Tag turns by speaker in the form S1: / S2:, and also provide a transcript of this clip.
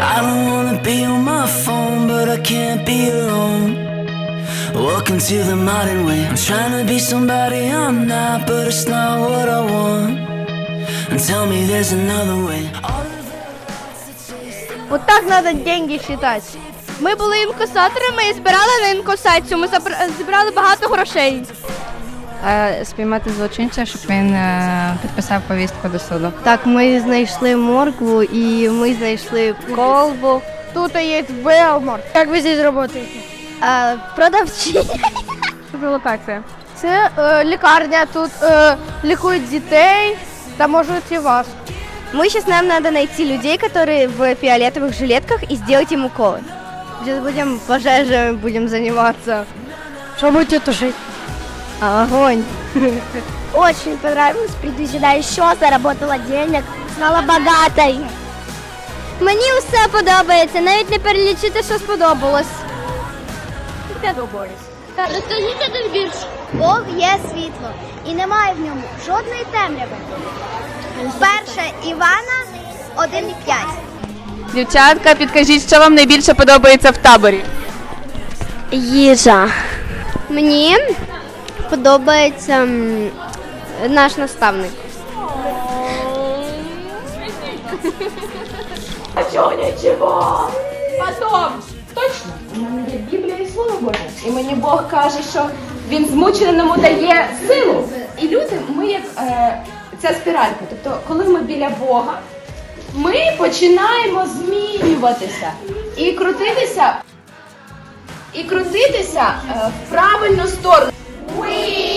S1: I don't wanna be on my phone, but I can't be alone. Welcome to the modern way. I'm trying to be somebody I'm not, but it's not what I want. And tell me there's another way.
S2: Вот так надо деньги считать. Ми були інкасаторами і збирали на інкасацію. Ми забра- зібрали багато грошей.
S3: Е, Спіймати злочинця, щоб він е, підписав повістку до суду.
S2: Так, ми знайшли моркву і ми знайшли колбу. Тут є Велмор. Як ви здесь працюєте? Продавці.
S3: Це локація.
S2: Це е, лікарня, тут е, лікують дітей та можуть і вас. Мы сейчас нам надо найти людей, которые в фиолетовых жилетках и сделать им уколы. Сейчас будем пожежами будем заниматься. Что будете тушить? Огонь.
S4: Очень понравилось. Приду сюда еще, заработала денег, стала богатой.
S2: Мені все подобається, навіть не перелічити, що сподобалось.
S4: Розкажіть один вірш. Бог є світло, і немає в ньому жодної темряви. Перше Івана 1,5.
S3: Дівчатка, підкажіть, що вам найбільше подобається в таборі?
S2: Їжа. Мені подобається наш наставник.
S5: Потом, точно, у мене є Біблія і Слово Боже. І мені Бог каже, що він змученому дає силу. І люди, ми як е, ця спіралька. Тобто, коли ми біля Бога, ми починаємо змінюватися і крутитися, і крутитися е, в правильну сторону. We